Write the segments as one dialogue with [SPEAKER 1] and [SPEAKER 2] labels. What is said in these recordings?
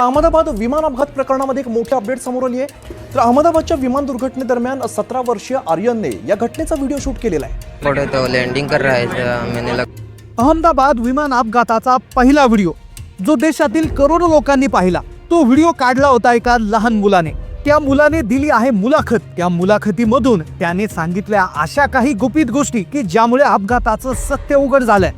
[SPEAKER 1] अहमदाबाद विमान अपघात प्रकरणामध्ये एक मोठी अपडेट समोर आली आहे. तर अहमदाबादच्या विमान दुर्घटनेदरम्यान सतरा वर्षीय आर्यनने या घटनेचा व्हिडिओ शूट केलेला आहे.
[SPEAKER 2] तो लैंडिंग कर रहा है तो मैंने लग
[SPEAKER 3] अहमदाबाद विमान अपघाताचा पहिला व्हिडिओ जो देशातील करोडो लोकांनी पाहिला तो व्हिडिओ काढला होता एका लहान मुलाने. त्या मुलाने दिली आहे मुलाखत. त्या मुलाखतीमधून त्याने सांगितल्या अशा काही गुपित गोष्टी की ज्यामुळे अपघाताचं सत्य उघड झालंय.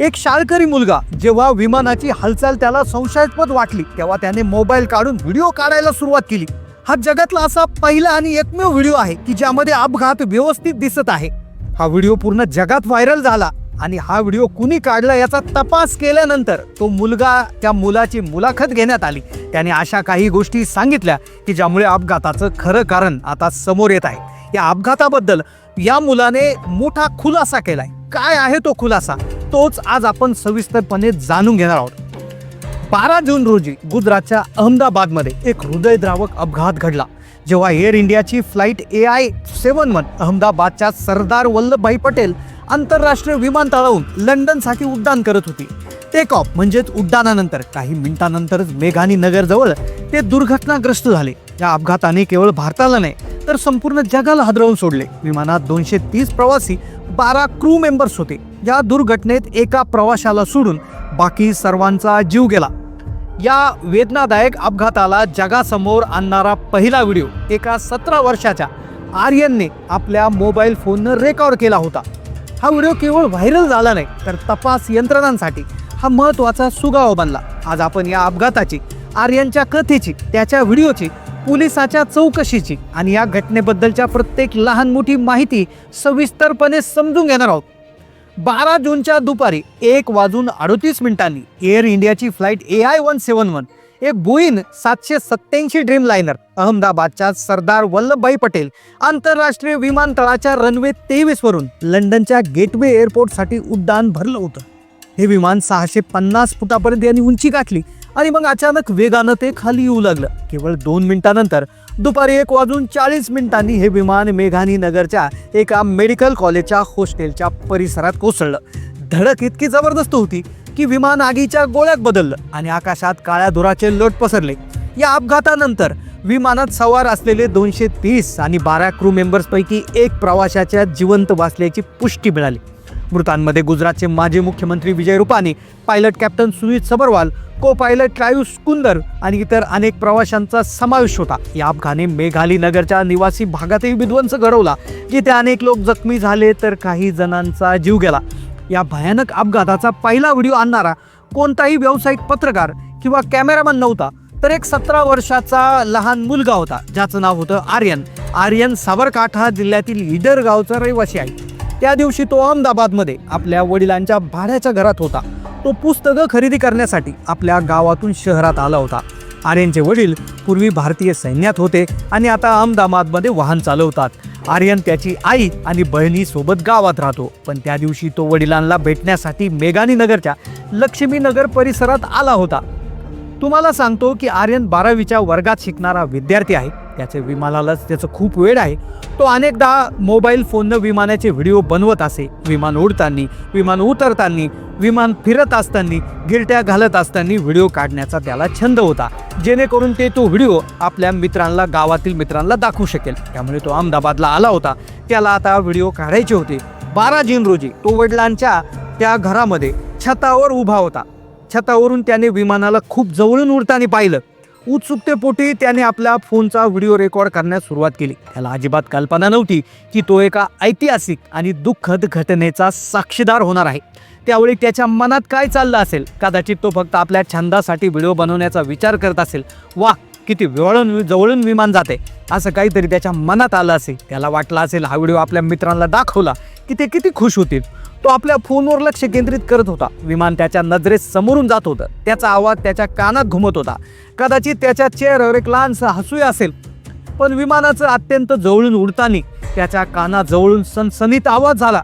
[SPEAKER 3] एक शाळकरी मुलगा जेव्हा विमानाची हालचाल त्याला संशयास्पद वाटली तेव्हा त्याने मोबाईल काढून व्हिडिओ काढायला सुरुवात केली. हा जगातला असा पहिला आणि एकमेव व्हिडिओ आहे की ज्यामध्ये अपघात व्यवस्थित दिसत आहे. हा व्हिडिओ पूर्ण जगात व्हायरल झाला आणि हा व्हिडिओ कुणी काढला याचा तपास केल्यानंतर तो मुलगा त्या मुलाची मुलाखत घेण्यात आली. त्याने अशा काही गोष्टी सांगितल्या की ज्यामुळे अपघाताचं खरं कारण आता समोर येत आहे. या अपघाताबद्दल या मुलाने मोठा खुलासा केलाय. काय आहे तो खुलासा? तोच आज आपण सविस्तरपणे जाणून घेणार आहोत. बारा जून रोजी गुजरातच्या अहमदाबादमध्ये एक हृदयद्रावक अपघात घडला. जेव्हा एअर इंडियाची flight A I seven one अहमदाबादच्या Sardar Vallabhbhai Patel आंतरराष्ट्रीय विमानतळावरून लंडनसाठी उड्डाण करत होती. टेक ऑफ म्हणजेच उड्डाणानंतर काही मिनिटांनंतरच मेघानी नगरजवळ ते दुर्घटनाग्रस्त झाले. या अपघाताने केवळ भारताला नाही तर संपूर्ण जगाला हादरवून सोडले. विमानात दोनशे तीस प्रवासी बारा क्रू मेंबर्स होते. या दुर्घटनेत एका प्रवाशाला सोडून बाकी सर्वांचा जीव गेला. या वेदनादायक अपघाताला जगासमोर आणणारा पहिला व्हिडिओ एका सतरा वर्षाच्या आर्यनने आपल्या मोबाईल फोननं रेकॉर्ड केला होता. हा व्हिडिओ केवळ व्हायरल झाला नाही तर तपास यंत्रणांसाठी हा महत्त्वाचा सुगावा बनला. आज आपण या अपघाताची आर्यनच्या कथेची त्याच्या व्हिडिओची पोलिसाच्या चौकशीची आणि या घटनेबद्दलच्या प्रत्येक लहान मोठी माहिती सविस्तरपणे समजून घेणार आहोत. बारा जूनच्या दुपारी एक वाजून अडोतीस मिनिटांनी एअर इंडियाची flight A I one seven one एक बोईन सातशे सत्त्याऐंशी ड्रीम लायनर अहमदाबादच्या सरदार वल्लभभाई पटेल आंतरराष्ट्रीय विमानतळाच्या रनवे तेवीस वरून लंडनच्या गेटवे एअरपोर्टसाठी उड्डाण भरलं होतं. हे विमान सहाशे पन्नास फुटापर्यंत यांनी उंची गाठली आणि मग अचानक वेगानं ते खाली येऊ लागलं. केवळ दोन मिनिटानंतर दुपारी एक वाजून चाळीस मिनिटांनी हे विमान मेघानी नगरच्या एका मेडिकल कॉलेजच्या हॉस्टेलच्या परिसरात कोसळलं. धडक इतकी जबरदस्त होती की विमान आगीच्या गोळ्यात बदललं आणि आकाशात काळ्या धुराचे लोट पसरले. या अपघातानंतर विमानात सवार असलेले दोनशे तीस आणि बारा क्रू मेंबर्सपैकी एक प्रवाशाच्या जिवंत वाचल्याची पुष्टी मिळाली. मृतांमध्ये गुजरातचे माजी मुख्यमंत्री Vijay Rupani pilot captain Sunit Sabharwal co pilot रायुष Kundar आणि इतर अनेक प्रवाशांचा समावेश होता. या अपघाने मेघाली नगरच्या निवासी भागातही विध्वंस घडवला. जिथे अनेक लोक जखमी झाले तर काही जणांचा जीव गेला. या भयानक अपघाताचा पहिला व्हिडिओ आणणारा कोणताही व्यावसायिक पत्रकार किंवा कॅमेरामॅन नव्हता तर एक सतरा वर्षाचा लहान मुलगा होता ज्याचं नाव होतं आर्यन. आर्यन साबरकाठा जिल्ह्यातील इडर गावचा रहिवासी आहे. त्या दिवशी तो अहमदाबादमध्ये आपल्या वडिलांच्या भाड्याच्या घरात होता. तो पुस्तकं खरेदी करण्यासाठी आपल्या गावातून शहरात आला होता. आर्यनचे वडील पूर्वी भारतीय सैन्यात होते आणि आता अहमदाबादमध्ये वाहन चालवतात. आर्यन त्याची आई आणि बहिणी सोबत गावात राहतो. पण त्या दिवशी तो वडिलांना भेटण्यासाठी मेघानी नगरच्या लक्ष्मीनगर परिसरात आला होता. तुम्हाला सांगतो की आर्यन बारावीच्या वर्गात शिकणारा विद्यार्थी आहे. त्याचे विमानालाच त्याचं खूप वेळ आहे. तो अनेकदा मोबाईल फोननं विमानाचे व्हिडिओ बनवत असे. विमान उडताना विमान उतरताना विमान फिरत असताना गिरट्या घालत असताना व्हिडिओ काढण्याचा त्याला छंद होता. जेणेकरून ते तो व्हिडिओ आपल्या मित्रांना गावातील मित्रांना दाखवू शकेल. त्यामुळे तो अहमदाबादला आला होता. त्याला आता व्हिडिओ काढायचे होते. बारा जून रोजी तो वडिलांच्या त्या घरामध्ये छतावर उभा होता. छतावरून त्याने विमानाला खूप जवळून उडताना पाहिलं. उत्सुकतेपोटी त्याने आपल्या फोनचा व्हिडिओ रेकॉर्ड करण्यास सुरुवात केली. त्याला अजिबात कल्पना नव्हती की तो एका ऐतिहासिक आणि दुःखद घटनेचा साक्षीदार होणार आहे. त्यावेळी त्याच्या मनात काय चाललं असेल? कदाचित तो फक्त आपल्या छंदासाठी व्हिडिओ बनवण्याचा विचार करत असेल. वा किती जवळून जवळून विमान जाते. असं काहीतरी त्याच्या मनात आलं असेल. त्याला वाटलं असेल हा व्हिडिओ आपल्या मित्रांना दाखवला की ते किती खुश होतील. तो आपल्या फोनवर लक्ष केंद्रित करत होता. विमान त्याच्या नजरेत समोरून जात होतं. त्याचा आवाज त्याच्या कानात घुमत होता. कदाचित त्याच्या चेहऱ्यावर एक लहानसं हसूया असेल. पण विमानाचं अत्यंत जवळून उडताना त्याच्या कानाजवळून सनसनीत आवाज झाला.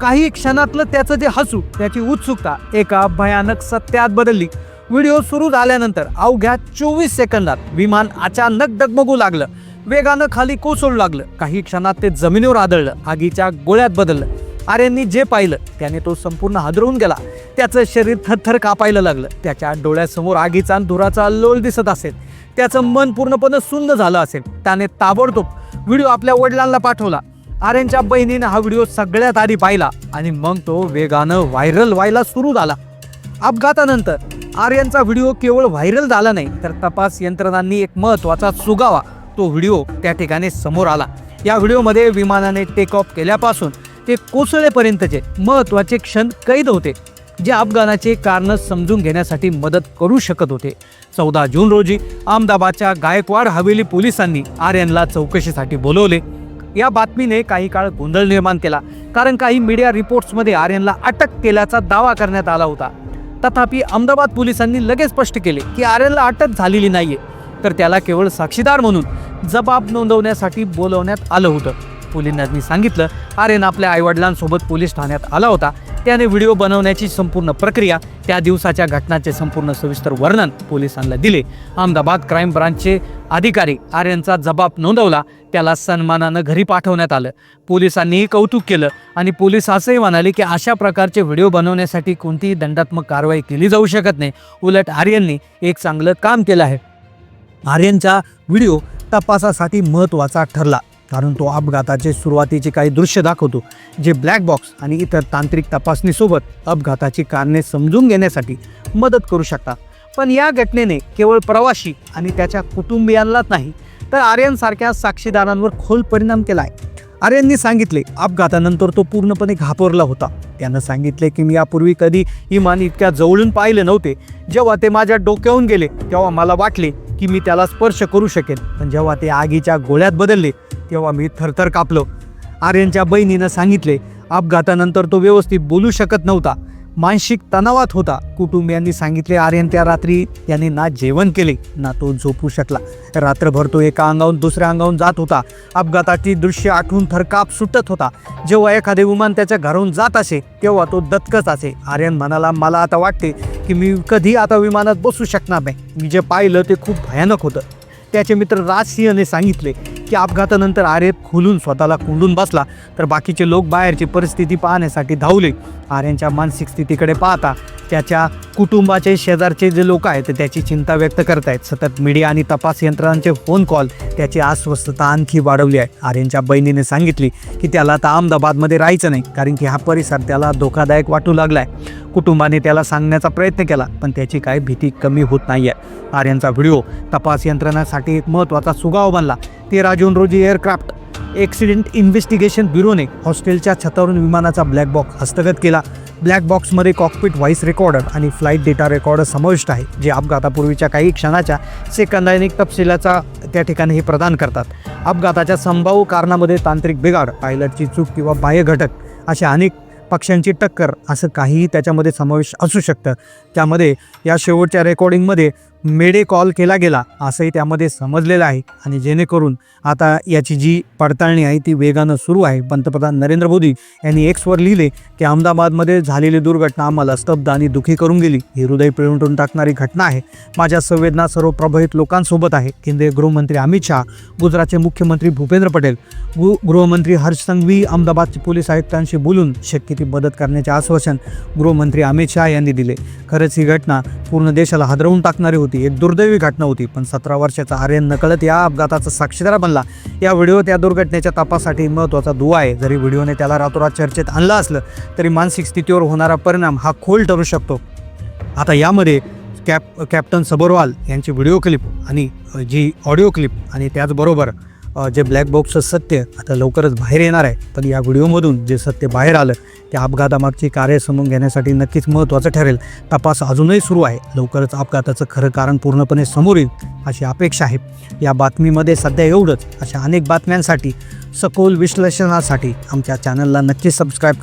[SPEAKER 3] काही क्षणातलं त्याचं जे हसू त्याची उत्सुकता एका भयानक सत्यात बदलली. व्हिडिओ सुरू झाल्यानंतर अवघ्या चोवीस सेकंदात विमान अचानक डगमगू लागलं. वेगानं खाली कोसळू लागलं. काही क्षणात ते जमिनीवर आदळलं. आगीच्या गोळ्यात बदललं. आर्यांनी जे पाहिलं त्याने तो संपूर्ण हादरवून गेला. त्याचं शरीर थरथर कापायला लागलं. त्याच्या डोळ्यासमोर आगीचा आणि धुराचा लोल दिसत असेल. त्याचं मन पूर्णपणे सुंद झालं असेल. त्याने ताबडतोब व्हिडिओ आपल्या वडिलांना पाठवला. आर्यनच्या बहिणीने हा व्हिडिओ सगळ्यात आधी पाहिला आणि मग तो वेगानं व्हायरल व्हायला सुरू झाला. अपघातानंतर आर्यनचा व्हिडिओ केवळ व्हायरल झाला नाही तर तपास यंत्रणांनी एक महत्त्वाचा सुगावा तो व्हिडिओ त्या ठिकाणी समोर आला. या व्हिडिओमध्ये विमानाने टेक ऑफ केल्यापासून ते कोसळेपर्यंतचे महत्त्वाचे क्षण कैद होते जे अपघाताचे कारण समजून घेण्यासाठी मदत करू शकत होते. चौदा जून रोजी अहमदाबादच्या गायकवाड हवेली पोलिसांनी आर्यनला चौकशीसाठी बोलवले. या बातमीने काही काळ गोंधळ निर्माण केला कारण काही मीडिया रिपोर्ट्समध्ये आर्यनला अटक केल्याचा दावा करण्यात आला होता. तथापि अहमदाबाद पोलिसांनी लगेच स्पष्ट केले की आर्यनला अटक झालेली नाहीये. तर त्याला केवळ साक्षीदार म्हणून जबाब नोंदवण्यासाठी बोलवण्यात आलं होतं. पोलिसांनी सांगितलं. आर्यन आपल्या आईवडिलांसोबत पोलीस ठाण्यात आला होता. त्याने व्हिडिओ बनवण्याची संपूर्ण प्रक्रिया त्या दिवसाच्या घटनाचे संपूर्ण सविस्तर वर्णन पोलिसांना दिले. अहमदाबाद क्राईम ब्रांचचे अधिकारी आर्यनचा जबाब नोंदवला. त्याला सन्मानानं घरी पाठवण्यात आलं. पोलिसांनीही कौतुक केलं आणि पोलीस असंही म्हणाले की अशा प्रकारचे व्हिडिओ बनवण्यासाठी कोणतीही दंडात्मक कारवाई केली जाऊ शकत नाही. उलट आर्यनने एक चांगलं काम केलं आहे. आर्यनचा व्हिडिओ तपासासाठी महत्त्वाचा ठरला. कारण तो अपघाताचे सुरुवातीचे काही दृश्य दाखवतो जे ब्लॅक बॉक्स आणि इतर तांत्रिक तपासणीसोबत अपघाताची कारणे समजून घेण्यासाठी मदत करू शकतात. पण या घटनेने केवळ प्रवाशी आणि त्याच्या कुटुंबियांनाच नाही तर आर्यनसारख्या साक्षीदारांवर खोल परिणाम केला आहे आर्यननी सांगितले अपघातानंतर तो पूर्णपणे घाबरला होता. त्यानं सांगितले की मी यापूर्वी कधी इमान इतक्या जवळून पाहिले नव्हते. जेव्हा ते माझ्या डोक्याहून गेले तेव्हा मला वाटले की मी त्याला स्पर्श करू शकेन. पण जेव्हा ते आगीच्या गोळ्यात बदलले तेव्हा मी थरथर कापलो. आर्यनच्या बहिणीनं सांगितले अपघातानंतर तो व्यवस्थित बोलू शकत नव्हता. मानसिक तणावात होता. कुटुंबियांनी सांगितले आर्यन त्या रात्री त्याने ना जेवण केले ना तो झोपू शकला. रात्रभर तो एका अंगाहून दुसऱ्या अंगाहून जात होता. अपघाताची दृश्य आठवून थरकाप सुटत होता. जेव्हा एखादे विमान त्याच्या घराहून जात असे तेव्हा तो दत्तकच असे. आर्यन म्हणाला मला आता वाटते की मी कधी आता विमानात बसू शकणार नाही. मी जे पाहिलं ते खूप भयानक होतं. त्याचे मित्र राज सिंहने सांगितले की अपघातानंतर आर्य खोलून स्वतःला कोंडून बसला. तर बाकीचे लोक बाहेरची परिस्थिती पाहण्यासाठी धावले. आर्यांच्या मानसिक स्थितीकडे पाहता त्याच्या कुटुंबाचे शेजारचे जे लोक आहेत त्याची चिंता व्यक्त करत आहेत सतत मीडिया आणि तपास यंत्रणांचे फोन कॉल त्याची अस्वस्थता आणखी वाढवली आहे. आर्यनच्या बहिणीने सांगितली की त्याला आता अहमदाबादमध्ये राहायचं नाही कारण की हा परिसर त्याला धोकादायक वाटू लागला आहे कुटुंबाने त्याला सांगण्याचा प्रयत्न केला पण त्याची काही भीती कमी होत नाही आहे आर्यनचा व्हिडिओ तपास यंत्रणासाठी एक महत्त्वाचा सुगाव बनला. तेरा जून रोजी एअरक्राफ्ट ॲक्सिडेंट इन्व्हेस्टिगेशन ब्युरोने हॉस्टेलच्या छतावरून विमानाचा ब्लॅक बॉक्स हस्तगत केला. ब्लॅक बॉक्समध्ये कॉकपिट व्हॉइस रेकॉर्डर आणि फ्लाईट डेटा रेकॉर्डर समाविष्ट आहे जे अपघातापूर्वीच्या काही क्षणाच्या सेकंदायनिक तपशिलाचा त्या ठिकाणी हे प्रदान करतात. अपघाताच्या संभाव्य कारणामध्ये तांत्रिक बिघाड पायलटची चूक किंवा बाह्य घटक अशा अनेक पक्ष्यांची टक्कर असं काहीही त्याच्यामध्ये समावेश असू शकतं. त्यामध्ये या शेवटच्या रेकॉर्डिंगमध्ये मेडे कॉल केला गेला असंही त्यामध्ये समजलेलं आहे. आणि जेणेकरून आता याची जी पडताळणी आहे ती वेगानं सुरू आहे. पंतप्रधान नरेंद्र मोदी यांनी एक्सवर लिहिले की अहमदाबादमध्ये झालेली दुर्घटना आम्हाला स्तब्ध आणि दुःखी करून गेली. ही हृदय पिळवटून टाकणारी घटना आहे. माझ्या संवेदना सर्व प्रभावित लोकांसोबत आहे. केंद्रीय गृहमंत्री अमित शहा गुजरातचे मुख्यमंत्री भूपेंद्र पटेल गृ गृहमंत्री हर्ष संघवी अहमदाबादचे पोलीस आयुक्तांशी बोलून शक्य ती मदत करण्याचे आश्वासन गृहमंत्री अमित शहा यांनी दिले. खरंच ही घटना पूर्ण देशाला हादरवून टाकणारी होती. एक दुर्दैवी घटना होती पण सतरा वर्षाचा आर्यन नकळत या अपघाताचा साक्षीदार बनला. या व्हिडिओ त्या दुर्घटनेच्या तपासाठी महत्त्वाचा दुवा आहे. जरी व्हिडिओने त्याला रातोरात चर्चेत आणलं असलं तरी मानसिक स्थितीवर होणारा परिणाम हा खोल ठरू शकतो. आता यामध्ये कॅप कॅप्टन सबरवाल यांची व्हिडिओ क्लिप आणि जी ऑडिओ क्लिप आणि त्याचबरोबर जे ब्लॅक बॉक्सचं सत्य आता लवकरच बाहेर येणार आहे. पण या व्हिडिओमधून जे सत्य बाहेर आलं त्या अपघातामागची कार्य समजून घेण्यासाठी नक्कीच महत्त्वाचं ठरेल. तपास अजूनही सुरू आहे. लवकरच अपघाताचं खरं कारण पूर्णपणे समोर येईल अशी अपेक्षा आहे. या बातमीमध्ये सध्या एवढंच. अशा अनेक बातम्यांसाठी सखोल विश्लेषणासाठी आमच्या चॅनलला नक्कीच सबस्क्राईब